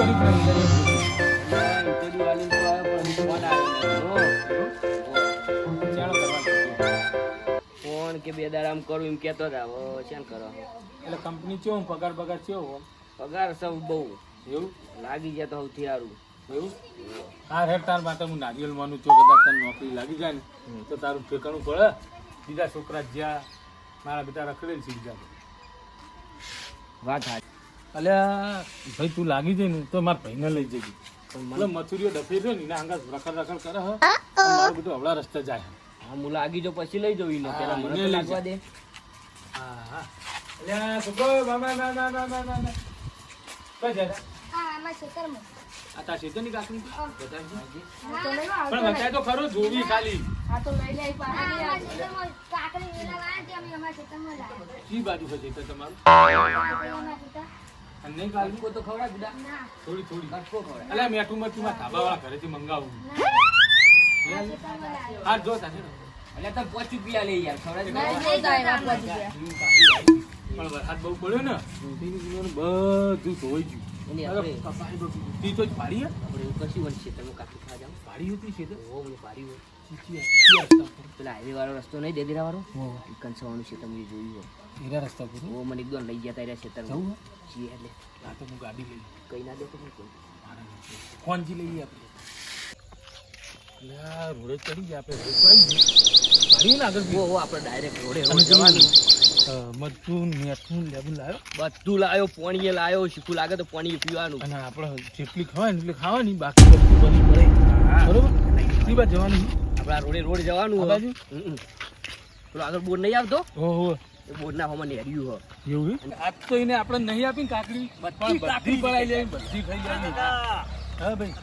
Phone કે બે દાડા આમ કરું એમ કરો? એટલે કંપની પગાર પગાર ચેવો પગાર સૌ બહુ. એવું? લાગી જાય તો સૌથી સારું. એવું? હા હેર તાર માટે હું નારિયેલ માનું છું કદાચ તને નોકરી લાગી જાય ને તો તારું ઠેકાણું પડે. બીજા છોકરા જ્યાં મારા બેટા રખડેલ છે બીજા. વાત હાચી અલ્યા ભાઈ તું લાગી જઈ ને તો મારા ભાઈને લઈ જજે. મને મથુરીઓ ડફી છે ને એના આંગા રખડ રખડ કરે હ. મારું બધું હવળા રસ્તે જાય હા. હું લાગી જો પછી લઈ જવું ને પેલા મને લઈ લાગવા દે. હા હા. અલ્યા છોકરો મામા ના ના ના ના ના ના. કઈ જાય હા આમાં ખેતરમાં આ કાકડી તો લઈ લો પણ બતાય તો ખરો જોવી ખાલી. હા તો લઈ કાકડી અમે અમારા બાજુ છે તમારું? કાકડી અને? કટકો તો ખવડાવ બુડા ના. થોડી થોડી. કટકો ખવડાવ અલ્યા મેઠું મરચું માં ધાબા વાળા ઘરેથી મંગાવું. હા? જો. તાને એટલે તમે પોચ રૂપિયા લઈ યાર તો ગયા. પણ વરસાદ બહુ પડ્યો ને. બધું ધોઈ ગયું. તી તો? તો. રસ્તા પર. પેલા હાઈવે વાળો રસ્તો નહીં દેદીરા વાળો કંસવાનું છે તમે જોયું હોય. હીરા રસ્તા પર હો. ઓ મને એકદમ લઈ ગયા તાર્યા ખેતરમાં જવું જી એટલે. હા તો હું ગાડી લઈ કઈ ના દે તો નહીં કોઈ ફોનથી લઈ આપણે. અલ્યા, રોડે ચડી ગયા આપણે. રોડ તો આવી ગયું. પાડી ને આગળ ઓ આપણે ડાયરેક્ટ રોડે રોડ જવાનું. જવાનું મરચું લેબુ લાવ્યો બધું લાયો પોણીએ લાયો શીખું લાગે તો પોણી પીવાનું. અને આપણે જેટલી ખવાય એટલી ખાવાની બાકી બધું બની પડે. બરોબર? બાજુ જવાનું આપણે આ રોડે રોડ જવાનું આ બાજુ? પેલો આગળ બોર નહીં આવતો? ઓહો. એ બોર્ડના હોમાં નેર્યું હો. એવું હે? આજ તો એને આપણે નહીં આપી કાકડી બધી પણ કાકડી પડાઈ લે બધી ખાઈ જાય હા ભાઈ.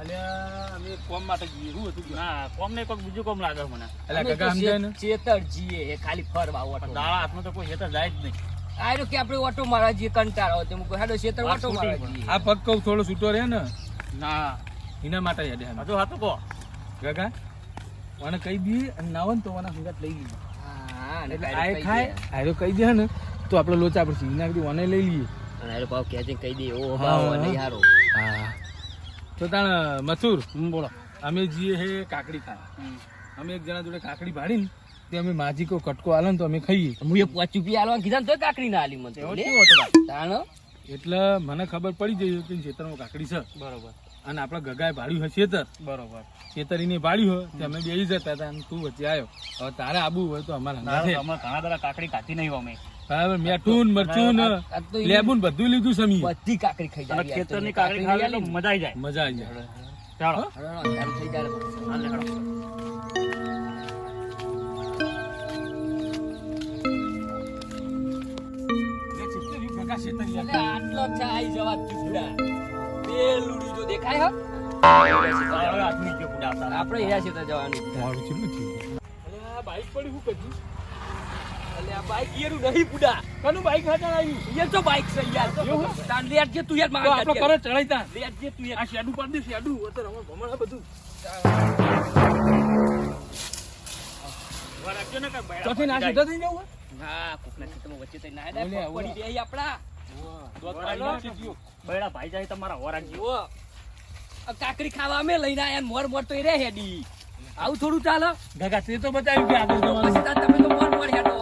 અલ્યા અમે કોમ માટે જઈએ હતું ના કોમ નહીં કોક બીજું કોમ લાગે મને. અલ્યા તો કાકા સમજાય ને? ચેતર જીએ એ ખાલી ફરવા ઓટો દાડા હાથમાં તો કોઈ હેતર જાય જ નહીં. આયરો કે આપણે ઓટો મારા જઈએ કંટાળો હોય તો હું કહું, હેડો ચેતર ઓટો છૂટી જઈએ. આ પગ કહું થોડો છૂટો રહે ને? ના. એના માટે યાદ હે હજુ હતું કહો. કાકા મને કહી દી અને ના તો સંગાત લઈ ગઈ એટલે આ ખાય. આયરો કહી દે ને તો આપણે લોચા પડશે. સીધી નાખી મને લઈ લઈએ. અને આયરો પાછો કહેજે કહી દે ઓ હા. અને હારો હા. તો તાણ મથુર હું બોલો અમે જઈએ હે કાકડી ખાવા. અમે એક જણા જોડે કાકડી ભાડીને તે અમે માજી કો કટકો આલે ને તો અમે ખાઈએ. હું એ પાંચ પી આલવા કીધા તોય કાકડી ના આલી મને એવો તાણ? એટલે મને ખબર પડી જઈ કે ખેતરમાં કાકડી છે. બરોબર. અને આપણે ગગાએ ભાડ્યું હોય ખેતર બરોબર. ખેતરીને ભાડ્યું હોય તો અમે બેસી જતા હતા અને તું વચ્ચે આવ્યો હવે તારે આબુ હોય તો અમારે ઘણા બધા કાકડી ખાતી નહીં અમે. બરાબર મેઠું મરચું ને આ તો ઈ લેબુ બધું લીધું સમી બધી કાકડી ખાઈ જાય. ખેતરની કાકડી ખાઈ જાય મજા આવી જાય. મજા આવી જાય. ચાલો. થઈ આટલો ચા આઈ જવા પેલું જો તો આ શેડું પાડી દે શેડું અત્યારે અમારે બધું ચોથી ના સીધો થઈ જવું હા, કોકના ખેતરમાં વચ્ચે તો ના પડી દે આપડા બૈરા ભાઈ જાય તમારા હોરા જીવો. કાકરી કાકડી ખાવા અમે લઈને આયા ને મોર મોર તો એ રે હેડી. આવું થોડું ચાલે? ગગા તે તો બતાવ્યું કે આગળ જવાનું. તમે તો મોર મોર હેડો.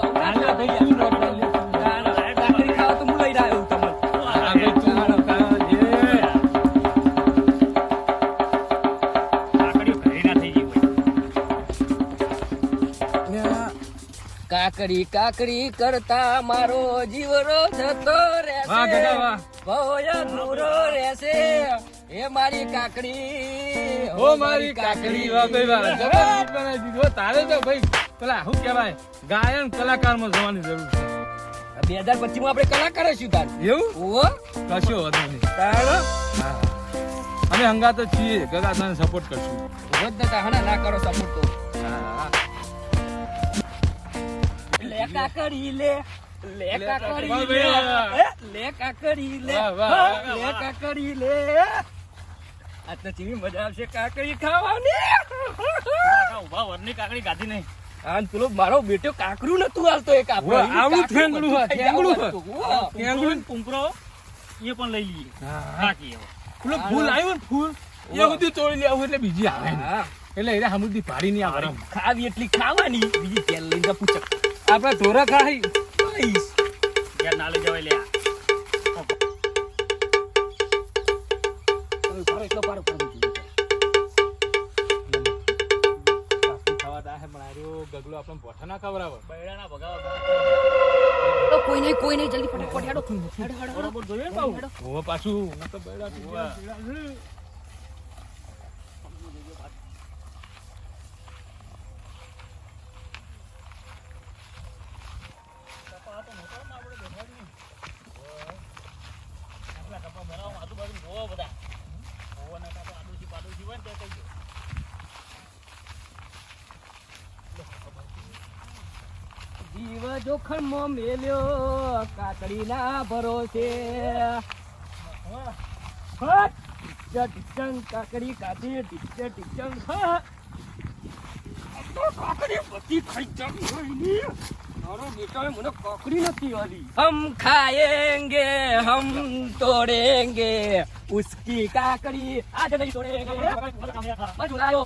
કાકડી કાકડી કરતા મારો જીવરો જતો રહેશે. ભય દૂરો રહેશે. એ મારી કાકડી ઓ મારી કાકડી વાહ ભાઈ વાહ ગીત બનાવી દીધું. તારે તો ભાઈ પેલા શું કહેવાય? ગાયન કલાકારમાં જવાની જરૂર છે. બે હજાર પચીસમાં આપણે કલાકાર શું તાર. એવું? ઓ કશો વાંધો નહીં. તાર અમે હંગા તો છીએ. ગગા તને સપોર્ટ કરશું. રોજ નતા ના કરો સપોર્ટ તો. હા. લે કાકડી લે લે કાકડી લે. લે કાકડી લે લે. કાકડી લે આ તો કેવી મજા આવશે કાકડી ખાવાની ઊભા વરની કાકડી ગાધી નહીં આન પેલો મારો બેટો કાકરું નતું હાલતો એક આપણે વાહ, આવું કાકરું ઠેંગડું બધું હોય, ખાઈ ઠેંગડું જવાનું હોય. હતું. વાહ. ઠેંગડું. પુંકરો એ પણ લઈ લઈએ હા રાખીએ ફૂલ આવ્યું ને ફૂલ એ બધું તોડી લેવું એટલે બીજી આવે એટલે એને સમૃદ્ધિ પાડી નહીં આવે ખાવી એટલી ખાવાની બીજી તેલ લઈને પૂછક આપણે ધોરા ખાઈ. યાર ના લઈ જવાય લે આ. પારો એટલો પારો પારો ગગલો આપણે બોઠા ના ખવડાવે. બૈરાના ભગાવા કોઈ નહીં કોઈ નહીં જલ્દી ફટાફટ હેડો. હેડો હેડો બરોબર જોયું ને બાઉ? ઓવે પાછું? હું તો બૈરા થી ઓવે. પીડા છે. આટલા કપા બનાવો, આજુબાજુ જોવો બધા. જોવો ને કાં તો આડોશી પાડોશી હોય ને તો કહેજો. જીવ જોખમમાં મેલ્યો કાકડીના ભરોસે. હટ! ટીચન કાકડી કાઢી, ટીચર ટીચન કાકડી બધી ખાઈ જવી હોય મારો બેટો મને કોકરી નથી વાલી. હમ ખાએંગે હમ તોડેંગે ઉસકી કાકડી આજે નહીં તોડેંગે. બસ ઉડાયો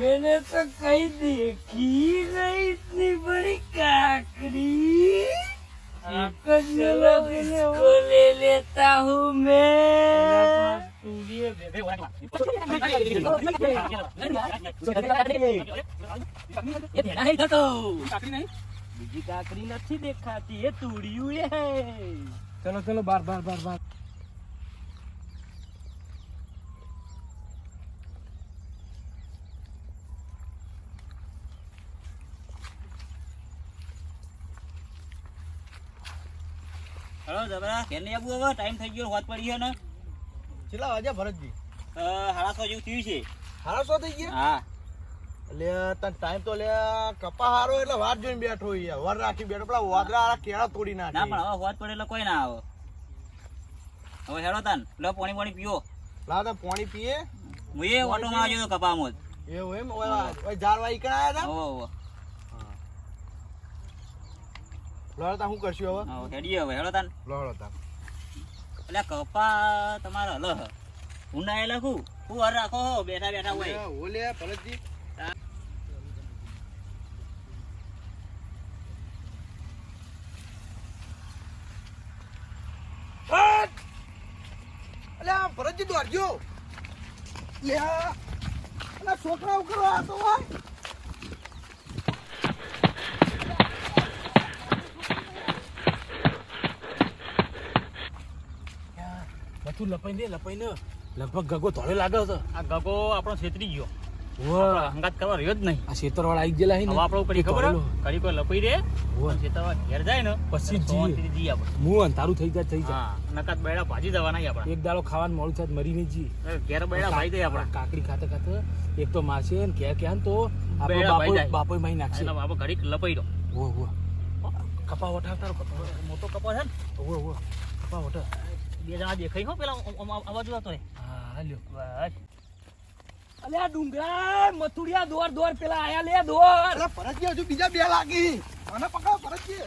મેને તો કઈ દેખી નહીં ઇતની બડી કાકડી. એક જ બોલે લેતા હું મેં. બીજી કાકરી નથી દેખાતી એ તુડિયું એ ચલો ચલો, બાર બાર બાર બાર. હલો, જબરા. કેને આવું હવે? ટાઈમ થઈ ગયો વાત પડી છે ને. કેટલા વાગ્યા ભરતજી? સાડા જેવું થયું છે. સાડા સો થઈ ગયા? હા. એટલે તને ટાઈમ તો લે કપા હારો એટલે વાર જોઈને બેઠો હોય વર રાખી બેઠો પેલા વાદરા હારા કેળા તોડી ના પણ હવે વાત પડે એટલે કોઈ ના આવે. હવે હેડો તન લો પાણી પાણી પીઓ. લા તને પાણી પીએ. હું એ ઓટો માં આવ્યો તો કપામાં એવું એમ? ઓય ઝાડવા ઈકણ આયા હતા? હોવો હોવો લોડો શું કરશું હવે? હેડીએ હવે. હેડો તાન. લોડો તા. એટલે કપા તમારે હલ હ. ઊંડા લખું હું હર રાખો હો બેઠા બેઠા હોય. ઓલે ભરતજી ભરતજી દોડજો. લે છોકરા ઉકરો આ તો હોય. બધું લપાઈ દે લપાઈ ને લગભગ ગગો ધોળે લાગે છે. આ ગગો આપણો છેતરી ગયો. હંગાત કરવા રહ્યો જ નહીં. આ ખેતર વાળા આવી ગયેલા હવે આપણે ઉપર ખબર? ધોળેલો. ઘડીક લપાઈ દે ખેતરમાં ઘેર જાય ને પછી. શાંતિથી જઈએ આપણે. મું અંધારું થઈ જાય થઈ જાય. નકાત બૈડા ભાજી જવાના આપણે. એક દાડો ખાવાનું મોડું થાય મરી નહીં જઈએ ઘેર બૈડા ભાઈ જાય આપણે. કાકડી ખાતે ખાતે એક તો મારશે ને કે કે તો આપણો બાપો. બાપો મારી નાખશે. એટલે ઘડીક લપાઈ દો. વો કપા વટાવતા કપા મોટો કપા છે ને? વો વો કપા વટાવ. બે જણા દેખાઈ હો પેલા અવાજ આવતો હા બસ. અલે આ ડુંગરા મથુરિયા દોર દોર પેલા આયા લે દોર. અલા ભરતજી હજુ બીજા બે લાગી. મને પકડો ભરતજી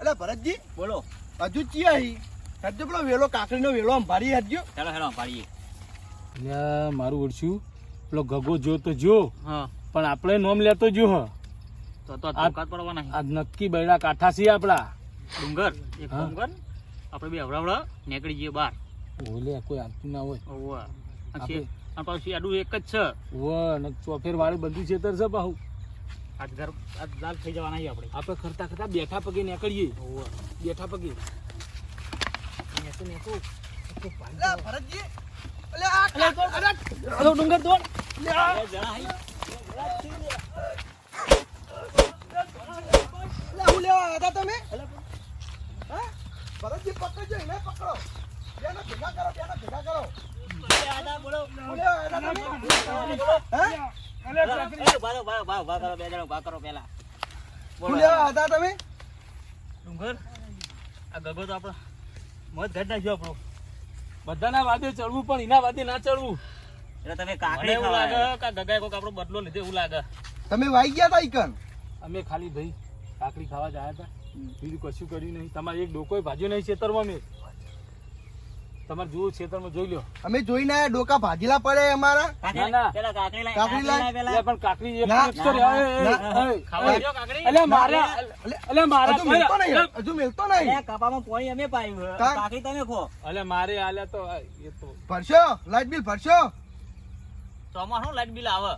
અલે ભરતજી બોલો. હજુ હજુ પેલો વેલો કાકડીનો વેલો આમ ભારી હજુ. હેડો હેડો પાડીએ અલ્યા મારું ઓળખ્યું પેલો ગગો જો તો જો. હા. પણ આપણે નોમ લેતો જો હ. તો તો આ- ધોકાત પડવાના. આ નક્કી બૈડા કાઠા છીએ આપડા. ડુંગર એક ડુંગર કામ કર આપણે બે હવડાવડા નીકળી જઈએ બહાર. ઓલે કોઈ આવતું ના હોય. ઓવા. પાછું આડું એક જ છે. વ ને ચોફેર વાળું બધું છેતર છે પાહુ આજ ઘર આજ લાલ થઈ જવાના આપણે. આપણે ખરતા ખરતા બેઠા પગે નીકળીએ. ઓવા. બેઠા પગે. નેતો નેતો ભરતજી. અલે આ કાક- ડુંગર દોડ. જણા હઈ. અલે હું લેવા આવ્યા હતા તમે હા ભરતજી પકડજો એને પકડો બેનો ભેગા કરો બેનો ભેગા કરો હું લેવા આવ્યા હતા તમે ડુંગર આ ગગો તો આપણે મત ઘટ નાખ્યો આપણો બધાના વાદે ચડવું પણ એના વાદે ના ચડવું એટલે તમે કાકડી એવું લાગે કે ગગાએ કોક આપણો બદલો લીધો એવું લાગે. તમે વાઈ ગયા તા ઈકન અમે ખાલી ભાઈ કાકડી ખાવા જ આવ્યા હતા બીજું કશું કર્યું નહીં. તમારે એક ડોકો ભાજ્યો નહીં ખેતરમાં મેં. તમારે જુઓ ખેતરમાં જોઈ લો અમે જોઈને આયા ડોકા ભાજેલા પડે અમારા. કાકડી લાય પણ કાકડી એક મિક્સ કરી. એટલે મારા એટલે મારા હજુ મેલતો નહીં. હજુ મિલતો નહીં. કપામાં પાણી અમે પાયું કાકડી તમે ખો. અલે મારે આલે તો એ તો. ભરશો? લાઈટ બિલ ભરશો? ચોમાસું લાઈટ બિલ આવે.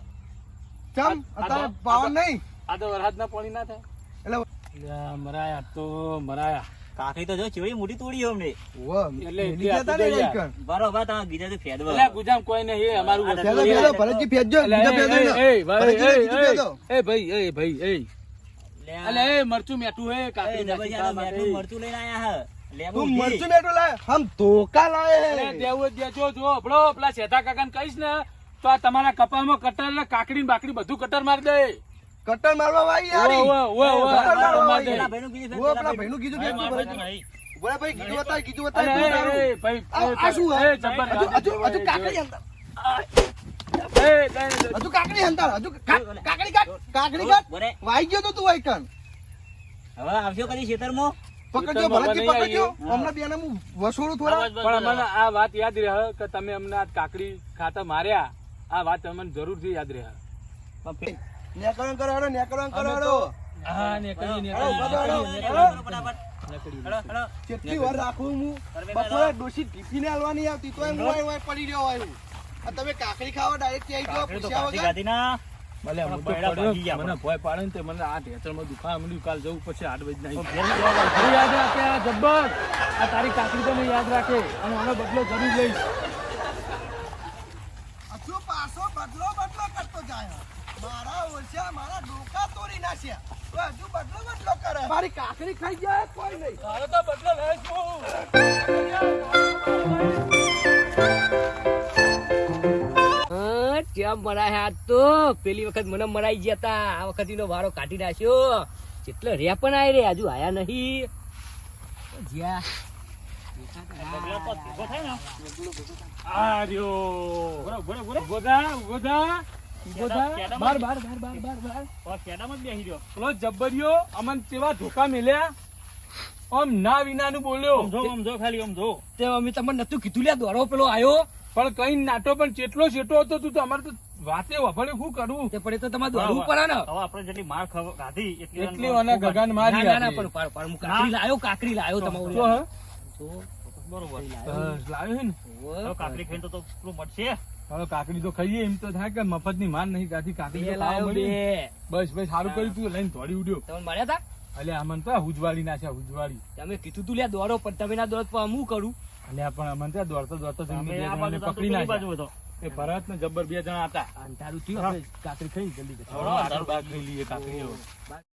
આ અત્યારે તો- નહીં. આ તો વરસાદના પાણી ના થાય. એટલે અલ્યા, મરાયા તો મરાયા. કાકડી તો જો ચેવડી મોટી તોડી અમને. એટલે મિલી ને એટલી બરોબર તમે બીજા તો ફેદવો. એટલે ગુજામ કોઈ નહીં અમારું આ વસ્તુ પેલો એ. ભરતજી ફેંચજો બીજા એ, એ, એ, ભાઈ, એ, કીધું એ, ફેંચો. એ, ભાઈ એ ભાઈ એ. લે એ મરચું મેઠું હે એ કાકડી નાખી જબરજસ્ત ખાવા મેઠું મરચું લઈને આયા હે. તું મરચું મેઠું લાય. હમ ધોકા લાય. દેવું દેજો જો હભળો પેલા શેઠા કાકાને કહીશ ને તો આ તમારા કપાળમાં કટર ને કાકડી ને બાકડી બધું કટર મારી દે. કટર મારવા વાઈ યારી ઓવે, ઓવે, ઓવે, કટર મારવા મારી દે. પેલા ભાઈનું કીધું ઓ પેલા ભાઈનું. કીધું કે તું નહીં. બોલે ભાઈ કીધું હતા કીધું હતા તું તારું. ભાઈ, આ- શું હે? એ, જબ્બર હજુ હજુ હજુ કાકડી અંદર. એ, એ, એ, હજુ કાકડી અંદર હજુ કાકડી કાક કાકડી કાક. વાઈ ગયો તો તું વાઈકન હવે આવશો કદી ખેતરમાં. પકડજો ભરતજી પકડજો. હમણાં બેને હું વસોડું થોડા. પણ મને આ વાત યાદ રહે કે તમે અમને આ કાકડી ખાતા માર્યા. આ વાત અમને જરૂરથી યાદ રહે. નેકરણ કરાડો નેકળણ કરાડો હા નેકળી નેકળી. કેટલી વાર રાખું હું? બપોરે ડોશી ટીફીને આલવાની આવતી તો એમ હોય હોય પડી રહ્યો હોય આ તમે કાકડી ખાવા ડાયરેક્ટ આવી ગયો પૂછ્યા વગર? ના. ભલે હું તો પડ્યો, મને ભય પાડે ને તે મને આ દુખાવા કાલ જવું પછી આઠ વાગે નહીં. યાદ રાખે આ જબ્બર. આ તારી કાકડી તો યાદ રાખે. અને આનો બદલો જરૂર લઈશ હજુ પાછો બદલો બદલો કરતો જાય મારા ડોકા તોડી નાખ્યા. તો હજુ બદલો બદલો કરે. મારી કાકરી ખાઈ જાય કોઈ નહીં. હવે તો બદલો લઈશ હું. કેમ મરાય હાથ તો? પેલી વખત મને મરાઈ ગયા હતા આ વખત વારો કાઢી નાખ્યો. જેટલો રે પણ આવી રે હજુ આયા નહીં. જ્યાં. બગલો તો બાર, બાર, બાર, બાર, બાર, બાર. પેલો જબ્બરિયો અમન તેવા ધોકા મેલ્યા. આમ ના વિનાનું બોલ્યો. ખાલી તે અમે તમને નતું કીધું લ્યા પેલો પણ કઈ નાટો પણ ચેટલો છેટો હતો તું તો અમારે તો વાતે વફળે શું કરવું તે એ તો તમારે દોડવું પડે ને. હવે આપણે જેટલી માર ખાધી એટલી અને ગગાન મારી ના ના પણ પણ- પણ હું કાકરી લાયો કાકરી લાયો તમારું બરોબર. લાવ્યો છે ને. કાકડી ખાઈને તો પેલું મટશે હવે કાકડી તો ખાઈએ એમ તો થાય કે મફતની માન નહીં કાથી કાકડી બસ બસ સારું કર્યું તું લઈને દોડી ઉડ્યો. તમે મળ્યા હતા અલે અમન તો હુજવાડી નાખ્યા હુજવાડી તમે કીધું તું લે દોડો પણ તમે ના દોડત પણ હું કરું? અલે પણ અમન ત્યાં દોડતો દોડતો જઈને અમે બે આ જણાને બાજુ તો પકડી ના બાજુ હતો એ ભરત ને જબ્બર બે જણા હતા. અંધારું થયું કાકરી ખાઈ જલ્દી ખાઈ લઈએ કાકડીઓ.